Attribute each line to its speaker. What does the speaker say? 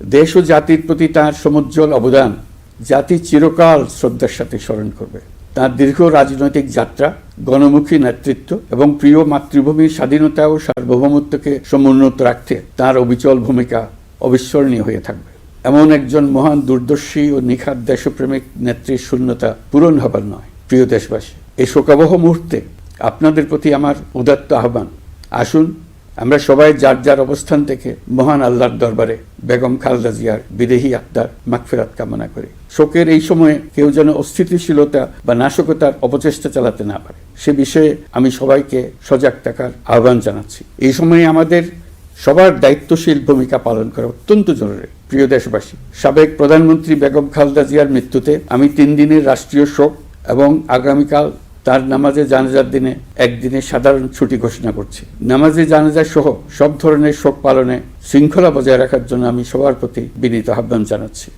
Speaker 1: দেশ ও জাতির প্রতি তার সমুজ্জ্বল অবদান, জাতি চিরকাল শ্রদ্ধার সাথে স্মরণ করবে। তার দীর্ঘ রাজনৈতিক যাত্রা, গণমুখী নেতৃত্ব এবং প্রিয় মাতৃভূমির স্বাধীনতা ও সার্বভৌমত্বকে সমুন্নত রাখতে তার অবিচল ভূমিকা অবিস্মরণীয় হয়ে থাকবে। এমন একজন মহান দূরদর্শী ও নিখাত দেশপ্রেমিক নেত্রীর শূন্যতা পূরণ হবার নয়। প্রিয় দেশবাসী, এই শোকাবহ মুহূর্তে আপনাদের প্রতি আমার উদাত্ত আহ্বান। আসুন আমরা সবাই যার যার অবস্থান থেকে মহান আল্লাহর দরবারে বেগম খালেদা জিয়ার বিদেহী আত্মার মাগফিরাত কামনা করি। শোকের এই সময়ে কেউ যেন অস্থিতিশীলতা বা নাশকতার অপচেষ্টা চালাতে না পারে। সে বিষয়ে আমি সবাইকে সজাগ থাকার আহ্বান জানাচ্ছি। এই সময়ে আমাদের সবার দায়িত্বশীল ভূমিকা পালন করা অত্যন্ত জরুরি। প্রিয় দেশবাসী, সাবেক প্রধানমন্ত্রী বেগম খালেদা জিয়ার মৃত্যুতে আমি তিন দিনের রাষ্ট্রীয় শোক এবং আগামীকাল তার নামাজে জানাজার দিনে একদিনে সাধারণ ছুটি ঘোষণা করছি। নামাজে জানাজা সহ সব ধরনের শোক পালনে শৃঙ্খলা বজায় রাখার জন্য আমি সবার প্রতি বিনীত আহ্বান জানাচ্ছি।